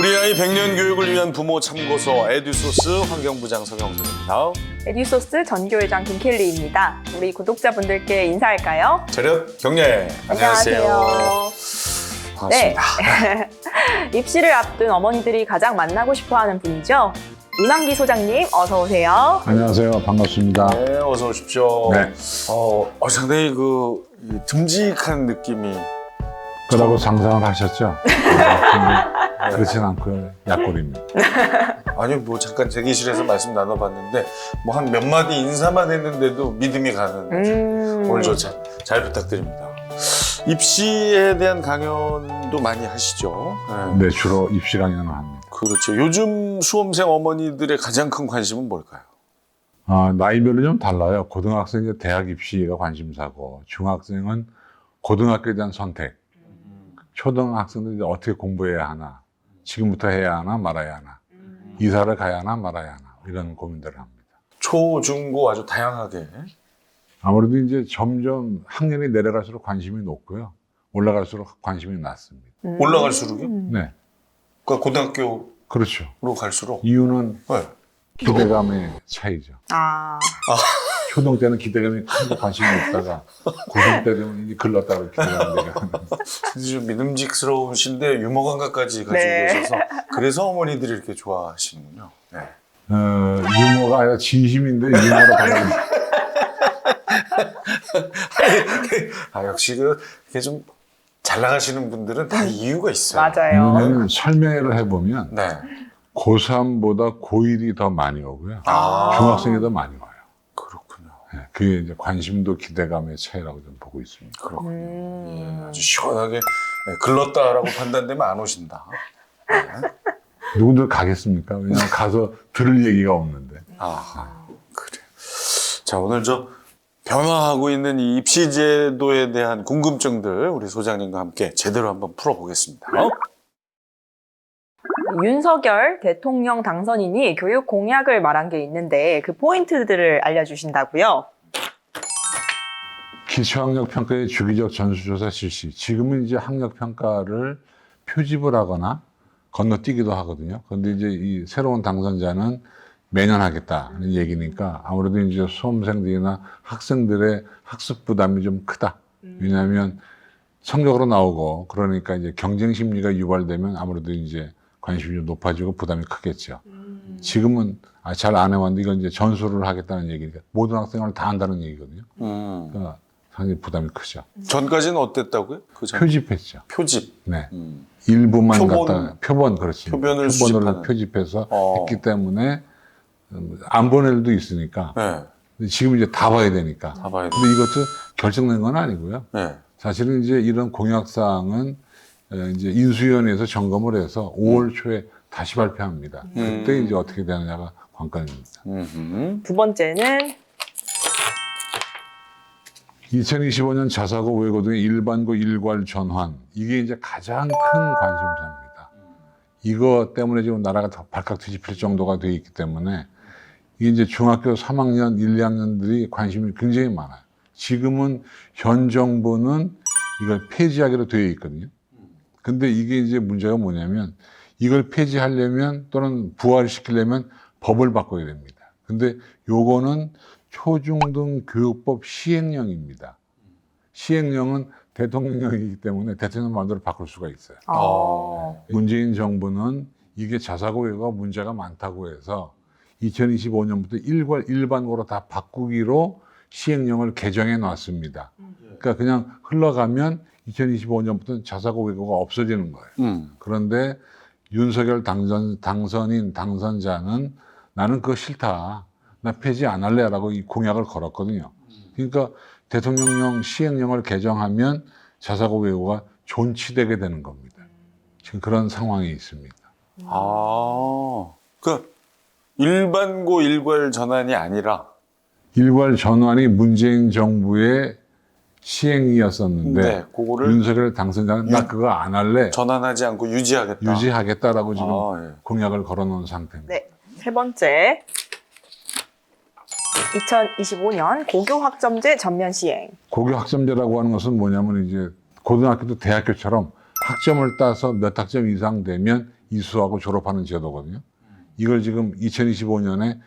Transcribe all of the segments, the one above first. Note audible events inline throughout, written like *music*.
우리 아이 100년 교육을 위한 부모 참고서 에듀소스 환경부장 서경석입니다. 에듀소스 전교회장 김켈리입니다. 우리 구독자분들께 인사할까요? 재력 경례 안녕하세요. 네. 반갑습니다. *laughs* 입시를 앞둔 어머니들이 가장 만나고 싶어하는 분이죠. 이만기 소장님 어서 오세요. 안녕하세요. 반갑습니다. 네, 어서 오십시오. 네. 어, 어, 상당히 그 이, 듬직한 느낌이 그러고 상상을 하셨죠? *laughs* 네, 그렇진 않고 약골입니다. *laughs* 아니 뭐 잠깐 대기실에서 말씀 나눠봤는데 뭐 한 몇 마디 인사만 했는데도 믿음이 가는 음. 오늘 저잘 잘 부탁드립니다. 입시에 대한 강연도 많이 하시죠? 네. 네, 주로 입시 강연을 합니다. 그렇죠. 요즘 수험생 어머니들의 가장 큰 관심은 뭘까요? 아, 나이별로 좀 달라요. 고등학생은 대학 입시가 관심사고, 중학생은 고등학교에 대한 선택, 초등학생들 이제 어떻게 공부해야 하나, 지금부터 해야 하나 말아야 하나, 이사를 가야 하나 말아야 하나, 이런 고민들을 합니다. 초, 중, 고 아주 다양하게. 아무래도 이제 점점 학년이 내려갈수록 관심이 높고요. 올라갈수록 관심이 낮습니다. 음. 올라갈수록요? 네, 그러니까 고등학교로 그렇죠. 갈수록. 이유는 네. 기대감의 차이죠. 아, 초등 때는 기대감이 크고 관심이 없다가 고등 때 되면 이제 글렀다고 기대감이 좀 믿음직스러우신데 유머 감각까지 가지고 네. 계셔서 그래서 어머니들이 이렇게 좋아하시는군요. 네. 어, 유머가 아니라 진심인데 유머로 받아들여. *laughs* 아 역시 그 이렇게 좀 잘 나가시는 분들은 다 이유가 있어요. 맞아요. 왜냐면 설명을 해보면 네. 고3보다 고1이 더 많이 오고요. 아. 중학생이 더 많이 와요. 네, 그게 이제 관심도 기대감의 차이라고 좀 보고 있습니다. 그렇군요. 음. 예, 아주 시원하게 네, 글렀다라고 판단되면 안 오신다. 누군들 가겠습니까? 왜냐면 가서 들을 얘기가 없는데. 아, 그래. 자, 오늘 저 변화하고 있는 이 입시 제도에 대한 궁금증들 우리 소장님과 함께 제대로 한번 풀어보겠습니다. 윤석열 대통령 당선인이 교육 공약을 말한 게 있는데 그 포인트들을 알려주신다고요. 기초학력 평가의 주기적 전수조사 실시. 지금은 이제 학력 평가를 표집을 하거나 건너뛰기도 하거든요. 그런데 이제 이 새로운 당선자는 매년 하겠다는 얘기니까 아무래도 이제 수험생들이나 학생들의 학습 부담이 좀 크다. 왜냐하면 성적으로 나오고 그러니까 이제 경쟁 심리가 유발되면 아무래도 이제 관심이 좀 높아지고 부담이 크겠죠. 지금은 아, 잘 안 해왔는데 이건 이제 전수를 하겠다는 얘기니까 모든 학생을 다 한다는 얘기거든요. 음. 그러니까 상당히 부담이 크죠. 전까지는 어땠다고요? 그 전. 표집했죠. 표집. 네. 음. 일부만 표본. 갖다 표본 그렇지. 표본을 표본으로 수집하는. 표집해서 어. 했기 때문에 음, 안 보낼 수도 있으니까 네. 근데 지금 이제 다 봐야 되니까. 다 봐야 돼. 근데 이것도 결정된 건 아니고요. 네. 사실은 이제 이런 공약 사항은 에, 이제 인수위원회에서 점검을 해서 5월 초에 다시 발표합니다. 음. 그때 이제 어떻게 되느냐가 관건입니다. 음흠. 두 번째는 2025년 자사고 외고 등의 일반고 일괄 전환 이게 이제 가장 큰 관심사입니다. 이거 때문에 지금 나라가 더 발칵 뒤집힐 정도가 돼 있기 때문에 이게 이제 중학교 3학년, 1, 2학년들이 관심이 굉장히 많아요. 지금은 현 정부는 이걸 폐지하기로 되어 있거든요. 근데 이게 이제 문제가 뭐냐면 이걸 폐지하려면 또는 부활시키려면 법을 바꿔야 됩니다. 근데 요거는 초중등 교육법 시행령입니다. 시행령은 대통령령이기 때문에 대통령 마음대로 바꿀 수가 있어요. 어, 문재인 정부는 이게 자사고 외고가 문제가 많다고 해서 2025년부터 일괄 일반고로 다 바꾸기로 시행령을 개정해 놨습니다. 그러니까 그냥 흘러가면 2025년부터는 자사고 외고가 없어지는 거예요. 음. 그런데 윤석열 당선, 당선인 당선자는 나는 그거 싫다. 나 폐지 안 할래 라고 이 공약을 걸었거든요. 그러니까 대통령령 시행령을 개정하면 자사고 외고가 존치되게 되는 겁니다. 지금 그런 상황이 있습니다. 아. 그 일반고 일괄 전환이 아니라 일괄 전환이 문재인 정부의 시행이었었는데 네, 그거를 윤석열 당선자는 나 유- 그거 안 할래 전환하지 않고 유지하겠다. 유지하겠다라고 지금 아, 예. 공약을 걸어놓은 상태입니다. 네. 세 번째. 2025년 고교 학점제 전면 시행. 고교 학점제라고 하는 것은 뭐냐면 이제 고등학교도 대학교처럼 학점을 따서 몇 학점 이상 되면 이수하고 졸업하는 제도거든요. 이걸 지금 2025년에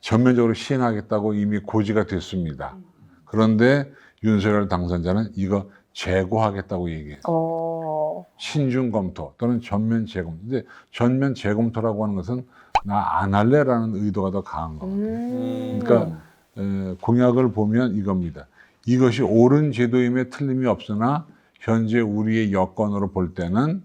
전면적으로 시행하겠다고 이미 고지가 됐습니다. 그런데 윤석열 당선자는 이거 재고하겠다고 얘기해요. 어, 신중 검토 또는 전면 재검. 근데 전면 재검토라고 하는 것은 나 안 할래라는 의도가 더 강한 거거든요. 음. 그러니까 에, 공약을 보면 이겁니다. 이것이 옳은 제도임에 틀림이 없으나 현재 우리의 여건으로 볼 때는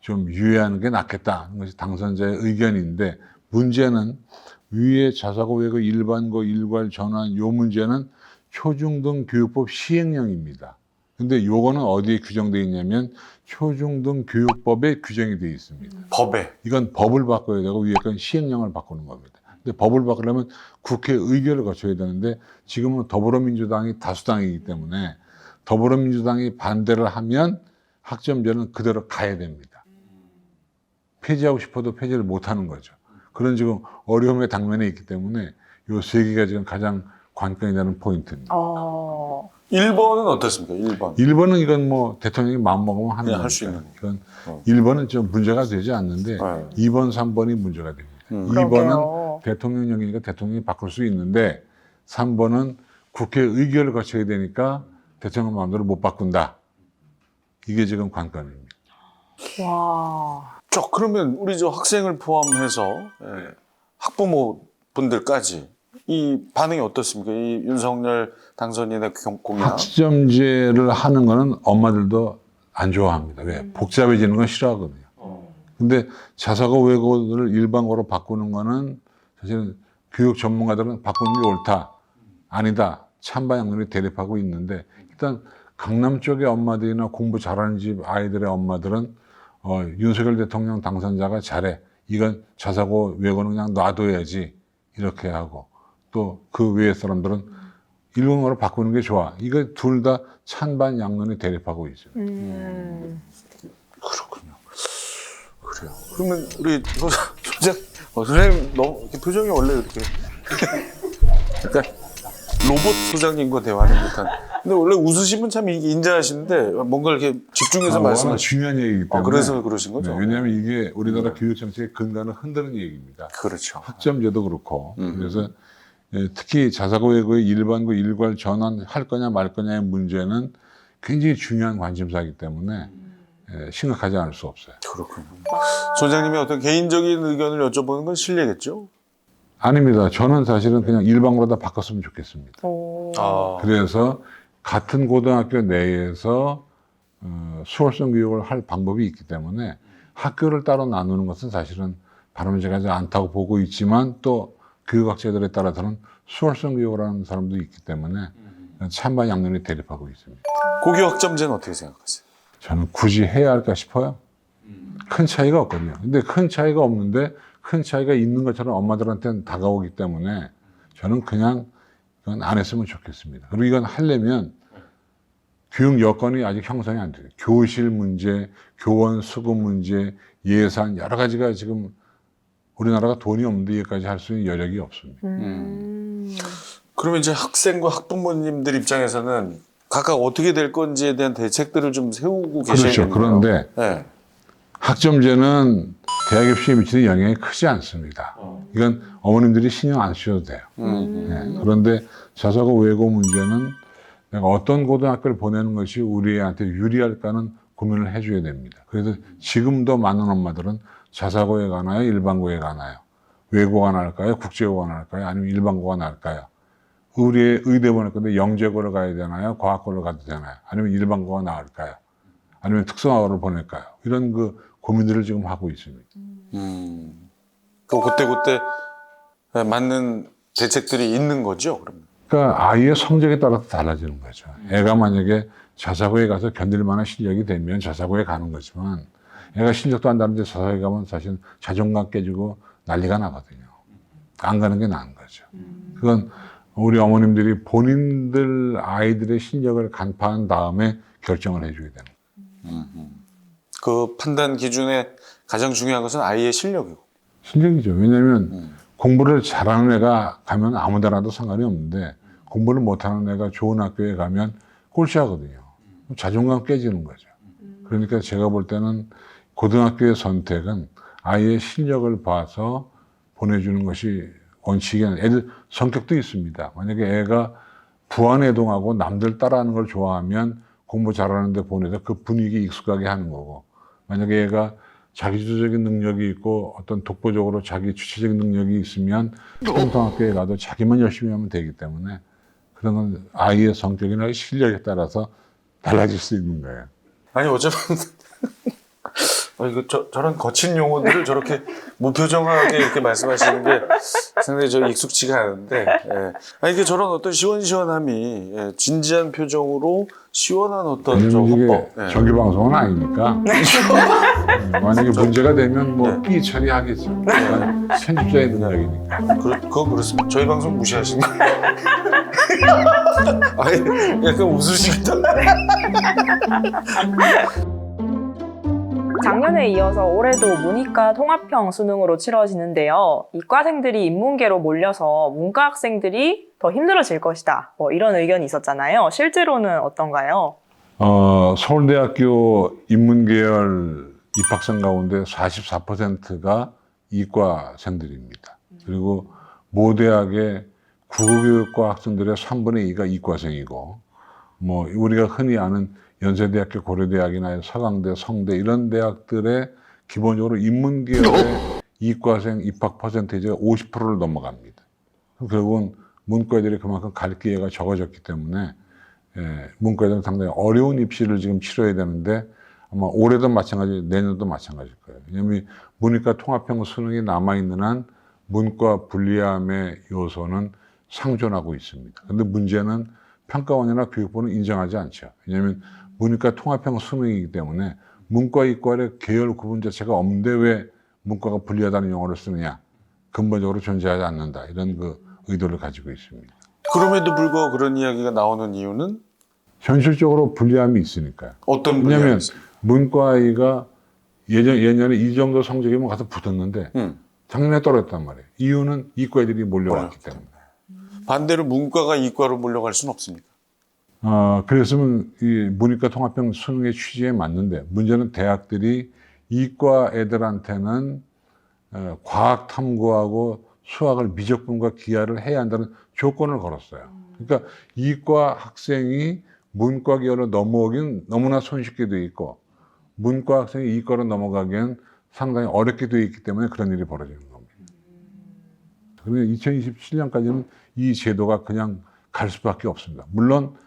좀 유예하는 게 낫겠다 는 것이 당선자의 의견인데 문제는 위에 자사고 외고 일반고 일괄 전환 요 문제는 초중등 교육법 시행령입니다. 근데 요거는 어디에 규정되어 있냐면 초중등 교육법에 규정이 되어 있습니다. 법에. 이건 법을 바꿔야 되고 위에 건 시행령을 바꾸는 겁니다. 근데 법을 바꾸려면 국회 의결을 거쳐야 되는데 지금은 더불어민주당이 다수당이기 때문에 더불어민주당이 반대를 하면 학점제는 그대로 가야 됩니다. 폐지하고 싶어도 폐지를 못 하는 거죠. 그런 지금 어려움에 당면에 있기 때문에 요 세 개가 지금 가장 관건이 되는 포인트입니다. 어, 1번은 어떻습니까? 1번. 1번은 이건 뭐 대통령이 마음먹으면 하는. 할수 있는 이건 어. 1번은 좀 문제가 되지 않는데 네. 2번, 3번이 문제가 됩니다. 음. 2번은 그러게요. 대통령령이니까 대통령이 바꿀 수 있는데 3번은 국회 의결을 거쳐야 되니까 대통령 마음대로 못 바꾼다. 이게 지금 관건입니다. 와. 자, 그러면 우리 저 학생을 포함해서 예, 학부모 분들까지 이 반응이 어떻습니까? 이 윤석열 당선인의 경- 공약. 학점제를 하는 거는 엄마들도 안 좋아합니다. 왜? 복잡해지는 건 싫어하거든요. 어. 근데 자사고 외고를 일반고로 바꾸는 거는 사실은 교육 전문가들은 바꾸는 게 옳다. 아니다. 찬반 양론이 대립하고 있는데 일단 강남 쪽의 엄마들이나 공부 잘하는 집 아이들의 엄마들은 어, 윤석열 대통령 당선자가 잘해. 이건 자사고 외고는 그냥 놔둬야지. 이렇게 하고 또 그 외의 사람들은 일본어로 바꾸는 게 좋아. 이거 둘 다 찬반 양론이 대립하고 있어요. 음. 그렇군요. 그래요. 그러면 우리 소, 소장, 어, 선생님 너무 이렇게 표정이 원래 이렇게 *laughs* 약간 로봇 소장님과 대화하는 듯한. 근데 원래 웃으시면 참 인자하신데 뭔가 이렇게 집중해서 아, 말씀하시고. 중요한 얘기이기 때문에. 어, 그래서 그러신 거죠? 네, 왜냐하면 이게 우리나라 교육 정책의 근간을 흔드는 얘기입니다. 그렇죠. 학점제도 그렇고 음. 그래서 예, 특히 자사고 외고의 일반고 일괄 전환할 거냐 말 거냐의 문제는 굉장히 중요한 관심사이기 때문에 예, 심각하지 않을 수 없어요. 그렇군요. 소장님의 어떤 개인적인 의견을 여쭤보는 건 실례겠죠? 아닙니다. 저는 사실은 그냥 일반고로 다 바꿨으면 좋겠습니다. 오. 아. 그래서 같은 고등학교 내에서 어, 수월성 교육을 할 방법이 있기 때문에 학교를 따로 나누는 것은 사실은 바람직하지 않다고 보고 있지만 또 교육학자들에 따라서는 수월성 교육을 하는 사람도 있기 때문에 찬반 양론이 대립하고 있습니다. 고교 학점제는 어떻게 생각하세요? 저는 굳이 해야 할까 싶어요. 큰 차이가 없거든요. 근데 큰 차이가 없는데 큰 차이가 있는 것처럼 엄마들한테는 다가오기 때문에 저는 그냥 이건 안 했으면 좋겠습니다. 그리고 이건 하려면 교육 여건이 아직 형성이 안 돼요. 교실 문제, 교원 수급 문제, 예산 여러 가지가 지금 우리나라가 돈이 없는데 여기까지 할 수 있는 여력이 없습니다. 음. 그러면 이제 학생과 학부모님들 입장에서는 각각 어떻게 될 건지에 대한 대책들을 좀 세우고 계셔야겠네요. 그렇죠. 그런데 네. 학점제는 대학 입시에 미치는 영향이 크지 않습니다. 이건 어머님들이 신경 안 쓰셔도 돼요. 음. 네, 그런데 자사고 외고 문제는 내가 어떤 고등학교를 보내는 것이 우리한테 유리할까는 고민을 해줘야 됩니다. 그래서 지금도 많은 엄마들은 자사고에 가나요? 일반고에 가나요? 외고가 나을까요? 국제고가 나을까요? 아니면 일반고가 나을까요? 우리의 의대 보낼 건데 영재고를 가야 되나요? 과학고를 가도 되나요? 아니면 일반고가 나을까요? 아니면 특성화고를 보낼까요? 이런 그 고민들을 지금 하고 있습니다. 음. 그 그때 그때 맞는 대책들이 있는 거죠, 그러면. 그러니까 아이의 성적에 따라서 달라지는 거죠. 애가 만약에 자사고에 가서 견딜 만한 실력이 되면 자사고에 가는 거지만 애가 실력도 안 나는데 자사고에 가면 사실 자존감 깨지고 난리가 나거든요. 안 가는 게 나은 거죠. 그건 우리 어머님들이 본인들 아이들의 실력을 간파한 다음에 결정을 해줘야 되는 거예요. 그 판단 기준에 가장 중요한 것은 아이의 실력이고. 실력이죠. 왜냐하면 음. 공부를 잘하는 애가 가면 아무 데나도 상관이 없는데 공부를 못하는 애가 좋은 학교에 가면 꼴찌하거든요. 자존감 깨지는 거죠. 그러니까 제가 볼 때는 고등학교의 선택은 아이의 실력을 봐서 보내주는 것이 원칙이야. 애들 성격도 있습니다. 만약에 애가 부안해동하고 남들 따라하는 걸 좋아하면 공부 잘하는데 보내서 그 분위기 익숙하게 하는 거고 만약에 애가 자기주도적인 능력이 있고 어떤 독보적으로 자기 주체적인 능력이 있으면 평등학교에 가도 자기만 열심히 하면 되기 때문에 그런 건 아이의 성격이나 실력에 따라서 달라질 수 있는 거예요. 아니 어쩌면 *laughs* 어, 이거 저, 저런 거친 용어들을 저렇게 *laughs* 무표정하게 이렇게 말씀하시는 게 상당히 저 익숙치가 않은데 예. 아니 이게 저런 어떤 시원시원함이 예, 진지한 표정으로 시원한 어떤 저 왜냐면 이게 화법 예. 정규 방송은 아니니까 음, 만약에 문제가 되면 뭐 삐 처리하겠죠. 그건 편집자의 능력이니까. 그, 그건 그렇습니다. 저희 방송 무시하신 거예요. *laughs* 아니, 약간 웃으시기도. *laughs* 작년에 이어서 올해도 문이과 통합형 수능으로 치러지는데요. 이과생들이 인문계로 몰려서 문과 학생들이 더 힘들어질 것이다. 뭐 이런 의견이 있었잖아요. 실제로는 어떤가요? 어, 서울대학교 인문계열 입학생 가운데 44%가 이과생들입니다. 그리고 모 대학의 국어교육과 학생들의 3분의 2가 이과생이고, 뭐, 우리가 흔히 아는 연세대학교, 고려대학이나 서강대, 성대 이런 대학들의 기본적으로 인문계열의 *laughs* 이과생 입학 퍼센테이지가 50%를 넘어갑니다. 결국은 문과애들이 그만큼 갈 기회가 적어졌기 때문에 예, 문과애들은 상당히 어려운 입시를 지금 치러야 되는데 아마 올해도 마찬가지, 내년도 마찬가지일 거예요. 왜냐하면 문이과 통합형 수능이 남아있는 한 문과 불리함의 요소는 상존하고 있습니다. 근데 문제는 평가원이나 교육부는 인정하지 않죠. 왜냐하면 문이과 통합형 수능이기 때문에 문과, 이과의 계열 구분 자체가 없는데 왜 문과가 불리하다는 용어를 쓰느냐. 근본적으로 존재하지 않는다. 이런 그 의도를 가지고 있습니다. 그럼에도 불구하고 그런 이야기가 나오는 이유는 현실적으로 불리함이 있으니까요. 어떤 왜냐면 분야가 있습니까? 문과 아이가 예전, 예년에 이 정도 성적이면 가서 붙었는데 음. 작년에 떨어졌단 말이에요. 이유는 이과 애들이 몰려왔기 몰려왔기 때문에. 반대로 문과가 이과로 몰려갈 수는 없습니까? 어, 그랬으면 이 문이과 통합형 수능의 취지에 맞는데 문제는 대학들이 이과 애들한테는 어, 과학 탐구하고 수학을 미적분과 기하를 해야 한다는 조건을 걸었어요. 그러니까 이과 학생이 문과 계열로 넘어오긴 너무나 손쉽게 돼 있고 문과 학생이 이과로 넘어가기엔 상당히 어렵게 돼 있기 때문에 그런 일이 벌어지는 겁니다. 그런데 2027년까지는 이 제도가 그냥 갈 수밖에 없습니다. 물론 에,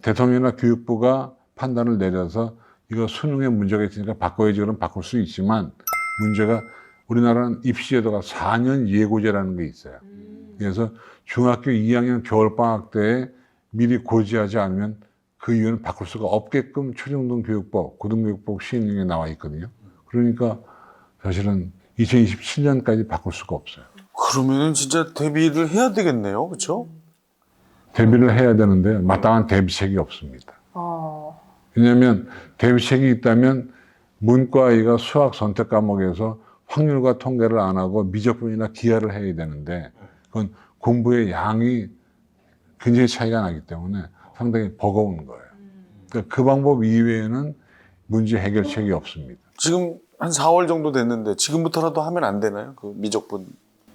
대통령이나 교육부가 판단을 내려서 이거 수능에 문제가 있으니까 바꿔야지 그럼 바꿀 수 있지만 문제가 우리나라는 입시제도가 4년 예고제라는 게 있어요. 그래서 중학교 2학년 겨울방학 때에 미리 고지하지 않으면 그 이유는 바꿀 수가 없게끔 초중등 교육법, 고등교육법 시행령에 나와 있거든요. 그러니까 사실은 2027년까지 바꿀 수가 없어요. 그러면은 진짜 대비를 해야 되겠네요. 그렇죠? 대비를 해야 되는데 마땅한 대비책이 없습니다. 어, 왜냐하면 대비책이 있다면 문과 아이가 수학 선택 과목에서 확률과 통계를 안 하고 미적분이나 기하를 해야 되는데 그건 공부의 양이 굉장히 차이가 나기 때문에 상당히 버거운 거예요. 그러니까 그 방법 이외에는 문제 해결책이 없습니다. 지금 한 4월 정도 됐는데 지금부터라도 하면 안 되나요? 그 미적분.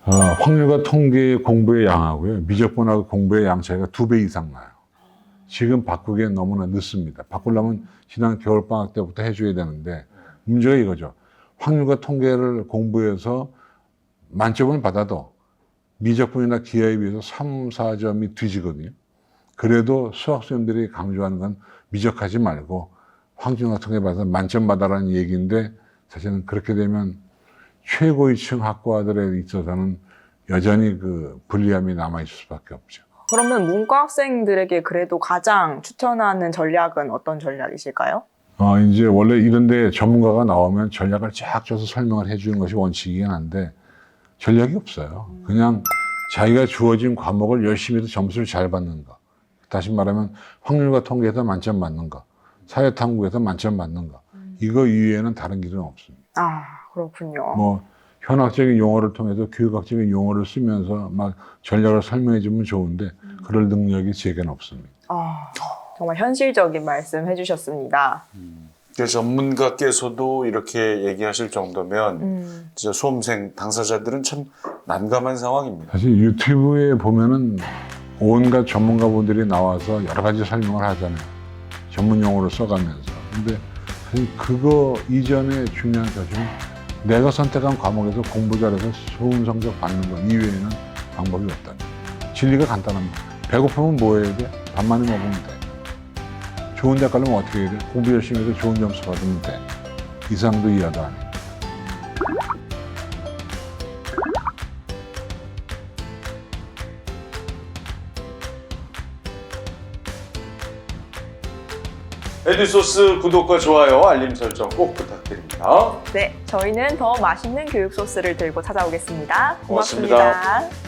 어, 확률과 통계의 공부의 양하고요. 미적분하고 공부의 양 차이가 두 배 이상 나요. 지금 바꾸기엔 너무나 늦습니다. 바꾸려면 지난 겨울방학 때부터 해줘야 되는데 문제가 이거죠. 확률과 통계를 공부해서 만점을 받아도 미적분이나 기하에 비해서 3, 4점이 뒤지거든요. 그래도 수학생들이 강조하는 건 미적하지 말고 확률과 통계 받아서 만점 받아라는 얘기인데 사실은 그렇게 되면 최고위층 학과들에 있어서는 여전히 그 불리함이 남아있을 수밖에 없죠. 그러면 문과 학생들에게 그래도 가장 추천하는 전략은 어떤 전략이실까요? 어, 이제 원래 이런데 전문가가 나오면 전략을 쫙 줘서 설명을 해주는 것이 원칙이긴 한데 전략이 없어요. 그냥 자기가 주어진 과목을 열심히 해서 점수를 잘 받는 거. 다시 말하면 확률과 통계에서 만점 거. 사회탐구에서 만점 거. 이거 이외에는 다른 길은 없습니다. 아, 그렇군요. 뭐 현학적인 용어를 통해서 교육학적인 용어를 쓰면서 막 전략을 설명해 주면 좋은데 그럴 능력이 제게는 없습니다. 아, 정말 현실적인 말씀 해주셨습니다. 그 전문가께서도 이렇게 얘기하실 정도면 음. 진짜 수험생 당사자들은 참 난감한 상황입니다. 사실 유튜브에 보면은 온갖 전문가분들이 나와서 여러 가지 설명을 하잖아요. 전문 용어를 써가면서. 근데 그거 이전에 중요한 사실은 내가 선택한 과목에서 공부 잘해서 좋은 성적 받는 것 이외에는 방법이 거예요. 진리가 간단합니다. 배고프면 뭐 해야 돼? 밥 많이 먹으면 돼. 좋은 대 가려면 어떻게 해야 돼? 공부 열심히 해서 좋은 점수 받으면 돼. 이상도 이하도 안 해. 에듀소스 구독과 좋아요, 알림 설정 꼭 부탁드립니다. 네, 저희는 더 맛있는 교육 소스를 들고 찾아오겠습니다. 고맙습니다. 고맙습니다.